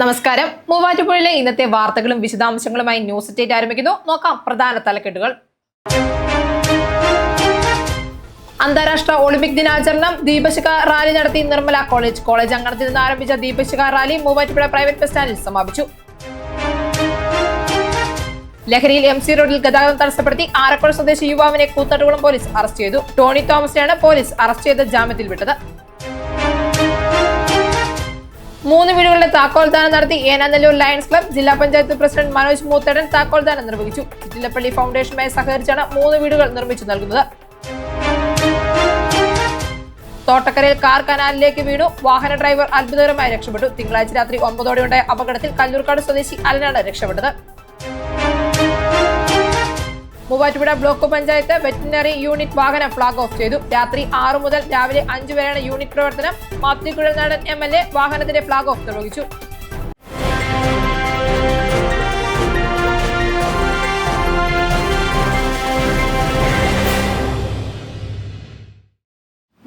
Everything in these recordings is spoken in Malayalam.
നമസ്കാരം. മൂവാറ്റുപുഴയിലെ ഇന്നത്തെ വാർത്തകളും വിശദാംശങ്ങളുമായി ന്യൂസ് ഡേറ്റ് ആരംഭിക്കുന്നു. നോക്കാം പ്രധാന തലക്കെട്ടുകൾ. അന്താരാഷ്ട്ര ഒളിമ്പിക് ദിനാചരണം. ദീപശിഖ റാലി നടത്തി നിർമ്മല കോളേജ് കോളേജ് അങ്കണത്തിൽ നിന്ന് ആരംഭിച്ച ദീപശിഖ റാലി മൂവാറ്റുപുഴ പ്രൈവറ്റ് ബസ് സ്റ്റാൻഡിൽ സമാപിച്ചു. ലഹരിയിൽ എം സി റോഡിൽ ഗതാഗതം തടസ്സപ്പെടുത്തി ആരക്കുഴ സ്വദേശി യുവാവിനെ കൂത്തട്ടുകുളം പോലീസ് അറസ്റ്റ് ചെയ്തു. ടോണി തോമസിനെയാണ് പോലീസ് അറസ്റ്റ് ചെയ്ത് ജാമ്യത്തിൽ വിട്ടത്. മൂന്ന് വീടുകളുടെ താക്കോൽദാനം നടത്തി ഏനാനല്ലൂർ ലയൺസ് ക്ലബ് ജില്ലാ പഞ്ചായത്ത് പ്രസിഡന്റ് മനോജ് മൂത്തടൻ താക്കോൽദാനം നിർവഹിച്ചു. ചിറ്റിലപ്പള്ളി ഫൗണ്ടേഷനുമായി സഹകരിച്ചാണ് മൂന്ന് വീടുകൾ നിർമ്മിച്ചു നൽകുന്നത്. തോട്ടക്കരയിൽ കാർ കനാലിലേക്ക് വീണു. വാഹന ഡ്രൈവർ അത്ഭുതകരമായി രക്ഷപ്പെട്ടു. തിങ്കളാഴ്ച രാത്രി ഒമ്പതോടെയുണ്ടായ അപകടത്തിൽ കല്ലൂർക്കാട് സ്വദേശി അലനാണ് രക്ഷപ്പെട്ടത്. Muvattupuzha block panchayat veterinary unit വാഹനം ഫ്ളാഗ് ഓഫ് ചെയ്തു. രാത്രി ആറു മുതൽ രാവിലെ അഞ്ചു വരെയാണ് യൂണിറ്റ് പ്രവർത്തനം. Mathew Kuzhalnadan M L A വാഹനത്തിന്റെ ഫ്ളാഗ് ഓഫ് നിർവഹിച്ചു.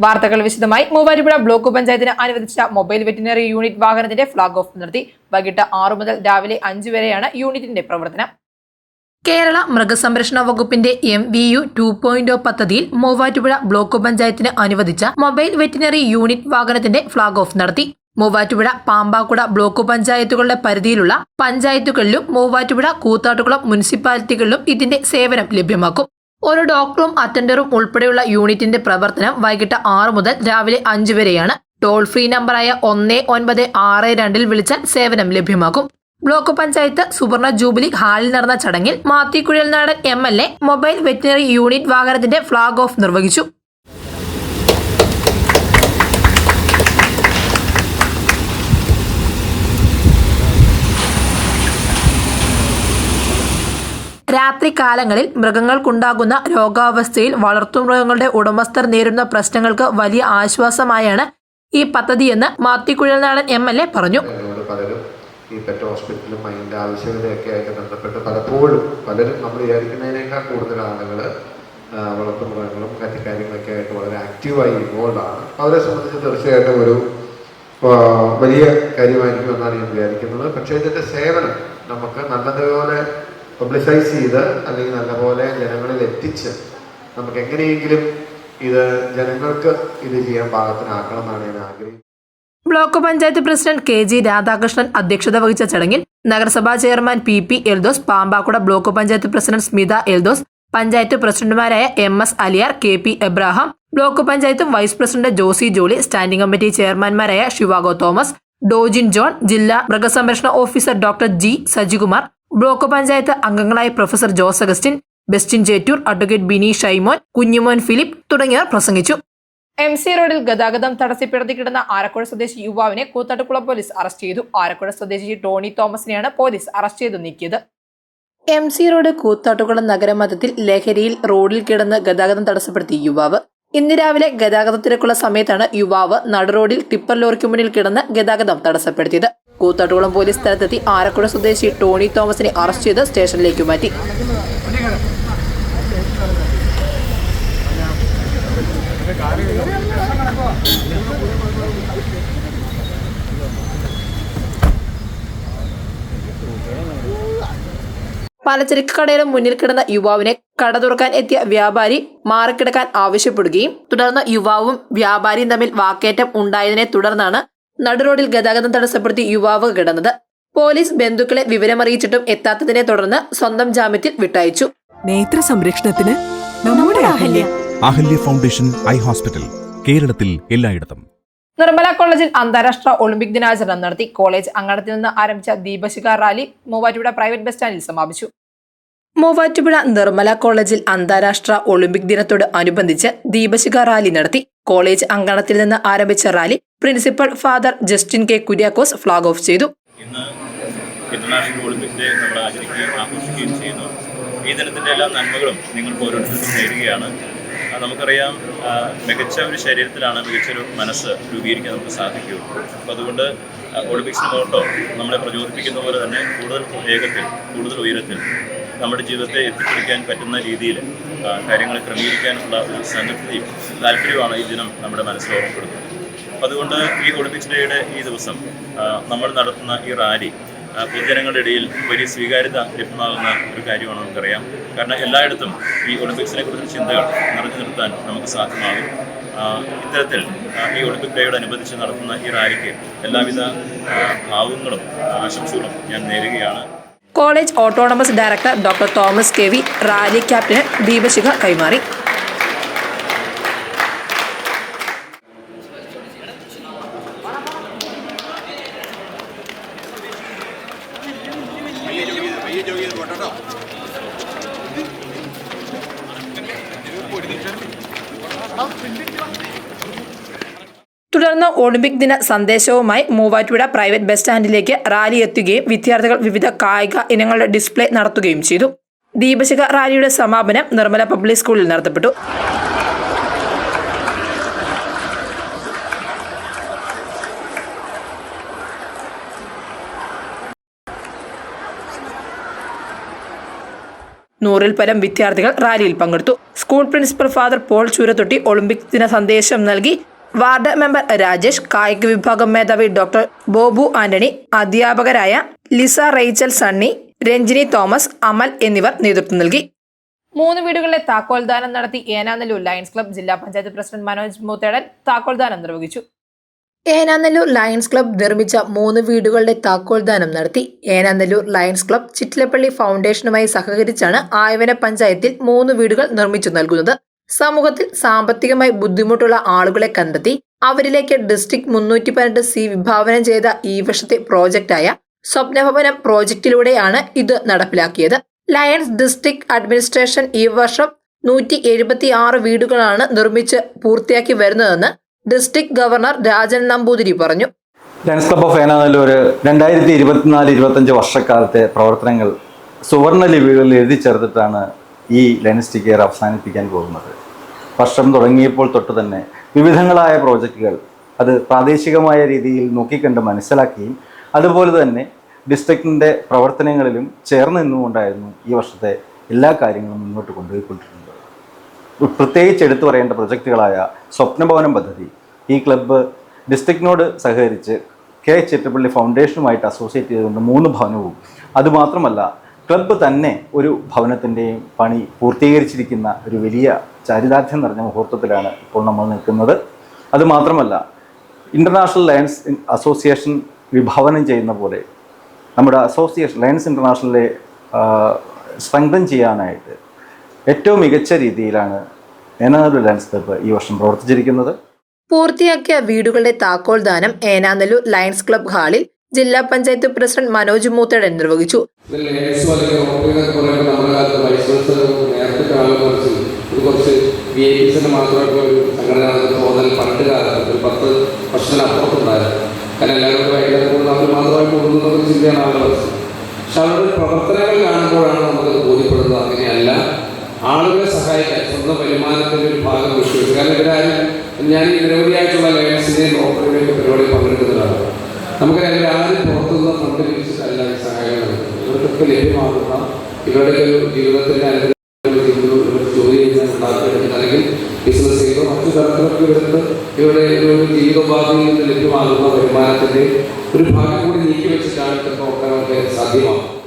വാർത്തകൾ വിശദമായി. മൂവാറ്റുപുഴ ബ്ലോക്ക് പഞ്ചായത്തിന് അനുവദിച്ച മൊബൈൽ വെറ്റിനറി യൂണിറ്റ് വാഹനത്തിന്റെ ഫ്ളാഗ് ഓഫ് നടത്തി വൈകിട്ട് ആറു മുതൽ രാവിലെ അഞ്ചു വരെയാണ് യൂണിറ്റിന്റെ പ്രവർത്തനം. കേരള മൃഗസംരക്ഷണ വകുപ്പിന്റെ M V U two point പദ്ധതിയിൽ മൂവാറ്റുപുഴ ബ്ലോക്ക് പഞ്ചായത്തിന് അനുവദിച്ച മൊബൈൽ വെറ്റിനറി യൂണിറ്റ് വാഹനത്തിന്റെ ഫ്ളാഗ് ഓഫ് നടത്തി. മൂവാറ്റുപുഴ പാമ്പാക്കുട ബ്ലോക്ക് പഞ്ചായത്തുകളുടെ പരിധിയിലുള്ള പഞ്ചായത്തുകളിലും മൂവാറ്റുപുഴ കൂത്താട്ടുകുളം മുനിസിപ്പാലിറ്റികളിലും ഇതിന്റെ സേവനം ലഭ്യമാക്കും. ഒരു ഡോക്ടറും അറ്റൻഡറും ഉൾപ്പെടെയുള്ള യൂണിറ്റിന്റെ പ്രവർത്തനം വൈകിട്ട് ആറ് മുതൽ രാവിലെ അഞ്ച് വരെയാണ്. ടോൾ ഫ്രീ നമ്പറായ ഒന്ന് ഒൻപത് ആറ് രണ്ടിൽ വിളിച്ചാൽ സേവനം ലഭ്യമാക്കും. ബ്ലോക്ക് പഞ്ചായത്ത് സുവർണ ജൂബിലി ഹാളിൽ നടന്ന ചടങ്ങിൽ Mathew Kuzhalnadan M L A mobile veterinary unit വാഹനത്തിന്റെ ഫ്ളാഗ് ഓഫ് നിർവഹിച്ചു. രാത്രികാലങ്ങളിൽ മൃഗങ്ങൾക്കുണ്ടാകുന്ന രോഗാവസ്ഥയിൽ വളർത്തുമൃഗങ്ങളുടെ ഉടമസ്ഥർ നേരിടുന്ന പ്രശ്നങ്ങൾക്ക് വലിയ ആശ്വാസമായാണ് ഈ പദ്ധതിയെന്ന് Mathew Kuzhalnadan M L A പറഞ്ഞു. ഈ പെറ്റ് ഹോസ്പിറ്റലും അതിന്റെ ആവശ്യകതയൊക്കെ ആയിട്ട് ബന്ധപ്പെട്ട് പലപ്പോഴും പലരും നമ്മൾ വിചാരിക്കുന്നതിനേക്കാൾ കൂടുതൽ ആളുകൾ വളർത്തുമൃഗങ്ങളും മറ്റു കാര്യങ്ങളൊക്കെ ആയിട്ട് വളരെ ആക്റ്റീവായി ഇൻവോൾവ് ആണ് അവരെ സംബന്ധിച്ച് തീർച്ചയായിട്ടും ഒരു വലിയ കാര്യമായിരിക്കും എന്നാണ് ഞാൻ വിചാരിക്കുന്നത്. പക്ഷേ ഇതിന്റെ സേവനം നമുക്ക് നല്ലതുപോലെ പബ്ലിസൈസ് ചെയ്ത് അല്ലെങ്കിൽ നല്ലപോലെ ജനങ്ങളിൽ എത്തിച്ച് നമുക്ക് എങ്ങനെയെങ്കിലും ഇത് ജനങ്ങൾക്ക് ഇത് ചെയ്യാൻ പാകത്തിനാക്കണം എന്നാണ് ഞാൻ ആഗ്രഹിക്കുന്നത്. Block panchayat president K G Radhakrishnan അധ്യക്ഷത വഹിച്ച ചടങ്ങിൽ നഗരസഭാ chairman P P Eldose Pampakuda block panchayat president Smitha Eldose panchayat പ്രസിഡന്റുമാരായ M S Aliyar K P Abraham block panchayat vice president Josy Jolly standing committee ചെയർമാൻമാരായ ശിവാഗോ Thomas Dojin John ജില്ലാ മൃഗസംരക്ഷണ officer doctor G Sajikumar block panchayat അംഗങ്ങളായ professor Jose Augustine Bestin Chettoor advocate Bini Shymon Kunjumon Philip തുടങ്ങിയവർ പ്രസംഗിച്ചു. എം സി റോഡിൽ ഗതാഗതം തടസ്സപ്പെടുത്തി കിടന്ന ആലക്കുഴ സ്വദേശി യുവാവിനെ കൂത്തട്ടുകുളം പോലീസ് അറസ്റ്റ് ചെയ്തു. ആലക്കുഴ സ്വദേശി ടോണി തോമസിനെയാണ് പോലീസ് അറസ്റ്റ് ചെയ്ത് നീക്കിയത്. എം സി റോഡ് കൂത്താട്ടുകുളം നഗരമധ്യത്തിൽ ലഹരിയിൽ റോഡിൽ കിടന്ന് ഗതാഗതം തടസ്സപ്പെടുത്തി യുവാവ്. ഇന്ന് രാവിലെ ഗതാഗത തിരക്കുള്ള സമയത്താണ് യുവാവ് നടുറോഡിൽ ടിപ്പർ ലോറിക്ക് മുന്നിൽ കിടന്ന് ഗതാഗതം തടസ്സപ്പെടുത്തിയത്. കൂത്താട്ടുകുളം പോലീസ് സ്ഥലത്തെത്തി ആലക്കുഴ സ്വദേശി ടോണി തോമസിനെ അറസ്റ്റ് ചെയ്ത് സ്റ്റേഷനിലേക്ക് മാറ്റി. പലചരക്ക് കടയുടെ മുന്നിൽ കിടന്ന യുവാവിനെ കട തുറക്കാൻ എത്തിയ വ്യാപാരി മാറിക്കിടക്കാൻ ആവശ്യപ്പെടുകയും തുടർന്ന് യുവാവും വ്യാപാരിയും തമ്മിൽ വാക്കേറ്റം ഉണ്ടായതിനെ തുടർന്നാണ് നടുറോഡിൽ ഗതാഗതം തടസ്സപ്പെടുത്തി യുവാവ് കിടന്നത്. പോലീസ് ബന്ധുക്കളെ വിവരമറിയിച്ചിട്ടും എത്താത്തതിനെ തുടർന്ന് സ്വന്തം ജാമ്യത്തിൽ വിട്ടയച്ചു. നേത്ര സംരക്ഷണത്തിന് നമ്മുടെ Ahalya. Ahalya foundation eye hospital കേരളത്തിൽ എല്ലായിടത്തും. നിർമ്മല കോളേജിൽ അന്താരാഷ്ട്ര ഒളിമ്പിക് ദിനാചരണം നടത്തി. കോളേജ് അങ്കണത്തിൽ നിന്ന് ആരംഭിച്ച ദീപശിഖ റാലി മൂവാറ്റുപുഴ പ്രൈവറ്റ് ബസ് സ്റ്റാൻഡിൽ സമാപിച്ചു. മൂവാറ്റുപുഴ നിർമ്മല കോളേജിൽ അന്താരാഷ്ട്ര ഒളിമ്പിക് ദിനത്തോട് അനുബന്ധിച്ച് ദീപശിഖ റാലി നടത്തി. കോളേജ് അങ്കണത്തിൽ നിന്ന് ആരംഭിച്ച rally principal father Justin K Kuriakose flag off ചെയ്തു. ഇന്ന് ഇന്റർനാഷണൽ ഒളിമ്പിക് ഡേ നമ്മൾ ആചരിക്കുകയും ആഘോഷിക്കുകയും ചെയ്യുന്നു. ഈ ദിനത്തിന്റെ എല്ലാ നന്മകളും നിങ്ങൾക്ക് ഓരോരുത്തർക്കും നേരുകയാണ്. നമുക്കറിയാം മികച്ച ഒരു ശരീരത്തിലാണ് മികച്ചൊരു മനസ്സ് രൂപീകരിക്കാൻ നമുക്ക് സാധിക്കുകയുള്ളൂ അപ്പോൾ അതുകൊണ്ട് ഒളിമ്പിക്സിന് മോട്ടോ നമ്മളെ പ്രചോദിപ്പിക്കുന്ന പോലെ തന്നെ കൂടുതൽ വേഗത്തിൽ കൂടുതൽ ഉയരത്തിൽ നമ്മുടെ ജീവിതത്തെ എത്തിപ്പിടിക്കാൻ പറ്റുന്ന രീതിയിൽ കാര്യങ്ങൾ ക്രമീകരിക്കാനുള്ള ഒരു സന്നദ്ധതയും താല്പര്യമാണ് ഈ ദിനം നമ്മുടെ മനസ്സിൽ ഓർമ്മപ്പെടുന്നത് അതുകൊണ്ട് ഈ ഒളിമ്പിക്സ് ഡേയുടെ ഈ ദിവസം നമ്മൾ നടത്തുന്ന ഈ റാലി പൊതുജനങ്ങളുടെ ഇടയിൽ വലിയ സ്വീകാര്യത ലഭ്യമാകുന്ന ഒരു കാര്യമാണ് നമുക്കറിയാം. കാരണം എല്ലായിടത്തും ഈ ഒളിമ്പിക്സിനെ കുറിച്ച് ചിന്തകൾ നിറഞ്ഞു നിർത്താൻ നമുക്ക് സാധ്യമാകും. ഇത്തരത്തിൽ ഈ ഒളിമ്പിക് ഡേയോടനുബന്ധിച്ച് നടത്തുന്ന ഈ റാലിക്ക് എല്ലാവിധ ഭാവങ്ങളും ആശംസകളും ഞാൻ നേരുകയാണ്. College autonomous director doctor Thomas K V rally captain ദീപശിഖ കൈമാറി. തുടർന്ന് ഒളിമ്പിക് ദിന സന്ദേശവുമായി മൂവാറ്റുപുഴ പ്രൈവറ്റ് ബസ് സ്റ്റാൻഡിലേക്ക് റാലി എത്തുകയും വിദ്യാർത്ഥികൾ വിവിധ കായിക ഇനങ്ങളുടെ ഡിസ്പ്ലേ നടത്തുകയും ചെയ്തു. ദീപശിഖ റാലിയുടെ സമാപനം നിർമ്മല പബ്ലിക് സ്കൂളിൽ നടത്തപ്പെട്ടു. നൂറിൽ പരം വിദ്യാർത്ഥികൾ റാലിയിൽ പങ്കെടുത്തു. School principal father Paul Choorathotty Olympic ദിന സന്ദേശം നൽകി. വാർഡ് മെമ്പർ രാജേഷ് കായിക വിഭാഗം മേധാവി ഡോക്ടർ ബോബു ആന്റണി അധ്യാപകരായ Lisa Rachel Sunny Ranjini Thomas Amal എന്നിവർ നേതൃത്വം നൽകി. മൂന്ന് വീടുകളിലെ താക്കോൽദാനം നടത്തി ഏനാനല്ലൂർ ലയൺസ് ക്ലബ് ജില്ലാ പഞ്ചായത്ത് പ്രസിഡന്റ് മനോജ് മൂത്തേടൻ താക്കോൽദാനം നിർവഹിച്ചു. ഏനാനെല്ലൂർ ലയൺസ് ക്ലബ് നിർമ്മിച്ച മൂന്ന് വീടുകളുടെ താക്കോൽദാനം നടത്തി. ഏനാനല്ലൂർ ലയൺസ് ക്ലബ് ചിറ്റിലപ്പള്ളി ഫൗണ്ടേഷനുമായി സഹകരിച്ചാണ് ആയവന പഞ്ചായത്തിൽ മൂന്ന് വീടുകൾ നിർമ്മിച്ചു നൽകുന്നത്. സമൂഹത്തിൽ സാമ്പത്തികമായി ബുദ്ധിമുട്ടുള്ള ആളുകളെ കണ്ടെത്തി അവരിലേക്ക് ഡിസ്ട്രിക്ട് മുന്നൂറ്റി പന്ത്രണ്ട് സി വിഭാവനം ചെയ്ത ഈ വർഷത്തെ പ്രോജക്റ്റായ സ്വപ്നഭവനം പ്രോജക്റ്റിലൂടെയാണ് ഇത് നടപ്പിലാക്കിയത്. ലയൺസ് ഡിസ്ട്രിക്ട് അഡ്മിനിസ്ട്രേഷൻ ഈ വർഷം നൂറ്റി വീടുകളാണ് നിർമ്മിച്ച് പൂർത്തിയാക്കി വരുന്നതെന്ന് ഡിസ്ട്രിക്ട് ഗവർണർ രാജൻ നമ്പൂതിരി പറഞ്ഞു. ലയൺസ് ക്ലബ് ഓഫ് ഏനാനല്ലൂർ രണ്ടായിരത്തി ഇരുപത്തിനാല് ഇരുപത്തഞ്ച് വർഷക്കാലത്തെ പ്രവർത്തനങ്ങൾ സുവർണ ലിപികളിൽ എഴുതി ചേർത്തിട്ടാണ് ഈ ലയൺസ് ടി കെയർ അവസാനിപ്പിക്കാൻ പോകുന്നത്. വർഷം തുടങ്ങിയപ്പോൾ തൊട്ട് തന്നെ വിവിധങ്ങളായ പ്രോജക്റ്റുകൾ അത് പ്രാദേശികമായ രീതിയിൽ നോക്കിക്കണ്ട് മനസ്സിലാക്കുകയും അതുപോലെ തന്നെ ഡിസ്ട്രിക്റ്റിന്റെ പ്രവർത്തനങ്ങളിലും ചേർന്ന് നിന്നുകൊണ്ടായിരുന്നു ഈ വർഷത്തെ എല്ലാ കാര്യങ്ങളും മുന്നോട്ട് കൊണ്ടുപോയിക്കൊണ്ടിരുന്നത്. പ്രത്യേകിച്ച് എടുത്തു പറയേണ്ട പ്രൊജക്റ്റുകളായ സ്വപ്നഭവനം പദ്ധതി ഈ ക്ലബ്ബ് ഡിസ്ട്രിക്റ്റിനോട് സഹകരിച്ച് കെ ചിറ്റപ്പള്ളി ഫൗണ്ടേഷനുമായിട്ട് അസോസിയേറ്റ് ചെയ്തുകൊണ്ട് മൂന്ന് ഭവനവും. അതുമാത്രമല്ല ക്ലബ്ബ് തന്നെ ഒരു ഭവനത്തിന്റെയും പണി പൂർത്തീകരിച്ചിരിക്കുന്ന ഒരു വലിയ ചാരിതാർത്ഥ്യം നിറഞ്ഞ മുഹൂർത്തത്തിലാണ് ഇപ്പോൾ നമ്മൾ നിൽക്കുന്നത്. അതുമാത്രമല്ല ഇന്റർനാഷണൽ ലയൺസ് അസോസിയേഷൻ വിഭാവനം ചെയ്യുന്ന പോലെ നമ്മുടെ അസോസിയേഷൻ ലയൺസ് ഇന്റർനാഷണലിലെ സ്ട്രെങ്തൻ ചെയ്യാനായിട്ട് ഏറ്റവും മികച്ച രീതിയിലാണ് ഏനാനല്ലൂർ ലയൻസ് ക്ലബ്ബ് ഈ വർഷം പ്രവർത്തിച്ചിരിക്കുന്നത്. പൂർത്തിയാക്കിയ വീടുകളുടെ താക്കോൽ ദാനം ഏനാനല്ലൂർ ലയൺസ് ക്ലബ് ഹാളിൽ ജില്ലാ പഞ്ചായത്ത് പ്രസിഡന്റ് മനോജ് മൂത്തേടൻ നിർവഹിച്ചു. വി ഐ പിസിന് മാത്രമായിട്ടുള്ള ഒരു സംഘടന തോന്നൽ പണ്ട് കാലത്ത് ഒരു പത്ത് വർഷത്തിനപ്പുറത്തുണ്ടായിരുന്നു. കാരണം എല്ലാവരും വൈകുന്നേരം പോകുന്ന അവർ മാത്രമായി പോകുന്നു എന്നൊരു ചിന്തയാണ് അവരുടെ മനസ്സിൽ പക്ഷെ അവരുടെ പ്രവർത്തനങ്ങൾ കാണുമ്പോഴാണ് നമുക്ക് ബോധ്യപ്പെടുന്നത്. അങ്ങനെയല്ല. ആളുകളെ സഹായിക്കാൻ സ്വന്തം വരുമാനത്തിന്റെ ഒരു ഭാഗം വിശ്വസിച്ചു. കാരണം ഇവരാരും ഞാൻ ഈ നിരവധിയായിട്ടുള്ള ലയൻസിന്റെയും ഓപ്പറേറ്ററിന്റെയും പരിപാടി പങ്കെടുക്കുന്നതാണ്. നമുക്കറിയാം ഇവരാരും പുറത്തുനിന്ന് ഫണ്ട് ലഭിച്ചിട്ടല്ല ഈ സഹായങ്ങൾ നൽകുന്നത്. ഇവർക്കൊക്കെ ലഭ്യമാകുന്ന ഇവരുടെ ഒരു ജീവിതത്തിന്റെ അനുഗ്രഹം ജോലി ചെയ്യുന്ന ഉണ്ടാക്കിയെടുക്കുന്ന അല്ലെങ്കിൽ ബിസിനസ് ചെയ്തോ മറ്റു തരത്തിലൊക്കെ എടുത്ത് ഇവരുടെ ഒരു ജീവിതോപാധിയിൽ നിന്ന് ലഭ്യമാകുന്ന വരുമാനത്തിന്റെ ഒരു ഭാഗം കൂടി നീക്കി വെച്ചിട്ടാണ് ഇതൊക്കെ നോക്കാൻ സാധ്യമാകും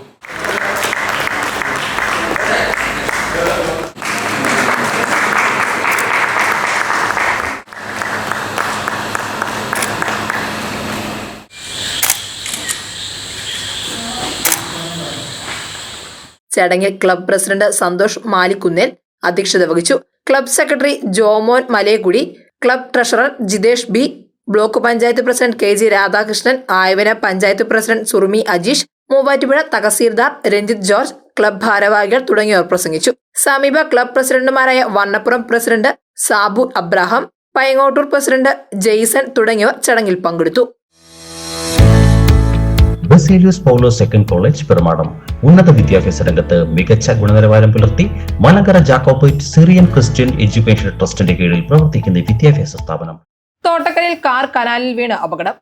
ചടങ്ങിൽ ക്ലബ് പ്രസിഡന്റ് സന്തോഷ് മാലിക്കുന്നേൽ അധ്യക്ഷത വഹിച്ചു. Club secretary Jomon Malayakkudi club treasurer Jithesh B block panchayat president K G Radhakrishnan Ayavana panchayat president Surumi Ajeesh Muvattupuzha tahsildar Ranjith George club ഭാരവാഹികൾ തുടങ്ങിയവർ പ്രസംഗിച്ചു. സമീപ ക്ലബ് പ്രസിഡന്റുമാരായ Vannappuram president Sabu Abraham Payangottoor president Jaison തുടങ്ങിയവർ ചടങ്ങിൽ പങ്കെടുത്തു. Baselios Paulose second college Perumadam. ഉന്നത വിദ്യാഭ്യാസ രംഗത്ത് മികച്ച ഗുണനിലവാരം പുലർത്തി Malankara Jacobite Syrian Christian education ട്രസ്റ്റിന്റെ കീഴിൽ പ്രവർത്തിക്കുന്ന വിദ്യാഭ്യാസ സ്ഥാപനം. തോട്ടക്കലിൽ കാർ കനാലിൽ വീണ് അപകടം.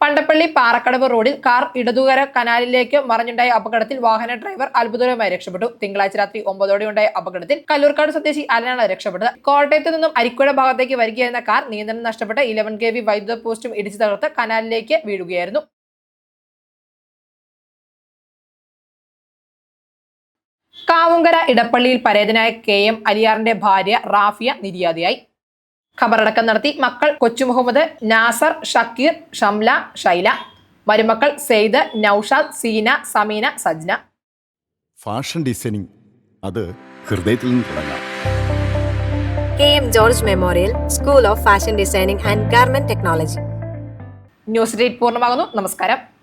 പണ്ടപ്പള്ളി പാറക്കടവ് റോഡിൽ കാർ ഇടതുകര കനാലിലേക്ക് മറിഞ്ഞുണ്ടായ അപകടത്തിൽ വാഹന ഡ്രൈവർ അത്ഭുതകരമായി രക്ഷപ്പെട്ടു. തിങ്കളാഴ്ച രാത്രി ഒമ്പതോടെ ഉണ്ടായ അപകടത്തിൽ കല്ലൂർക്കാട് സ്വദേശി അലനാണ് രക്ഷപ്പെട്ടത്. കോട്ടയത്ത് നിന്നും അരിക്കുഴ ഭാഗത്തേക്ക് വരികയായിരുന്ന കാർ നിയന്ത്രണം നഷ്ടപ്പെട്ട് ഇലവൻ കെ വി വൈദ്യുത പോസ്റ്റും ഇടിച്ചു തകർത്ത് കനാലിലേക്ക് വീഴുകയായിരുന്നു. കാവുങ്കര ഇടപ്പള്ളിയിൽ പരേതനായ കെ എം അലിയാറിന്റെ ഭാര്യ റാഫിയ നിര്യാതയായി. ഖബറടക്കം നടത്തി മക്കൾ കൊച്ചു മുഹമ്മദ് നാസർ ഷക്കീർ ഷംല ഷൈല. മരുമക്കൾ സെയ്ദ് നൌഷാദ് സീന സമീന സജ്ന. Fashion designing. അത് ഹൃദയത്തിൽ നിന്ന് തുടങ്ങാം. K M George memorial school of fashion designing and garment technology. News date പൂർണമാകുന്നു. നമസ്കാരം.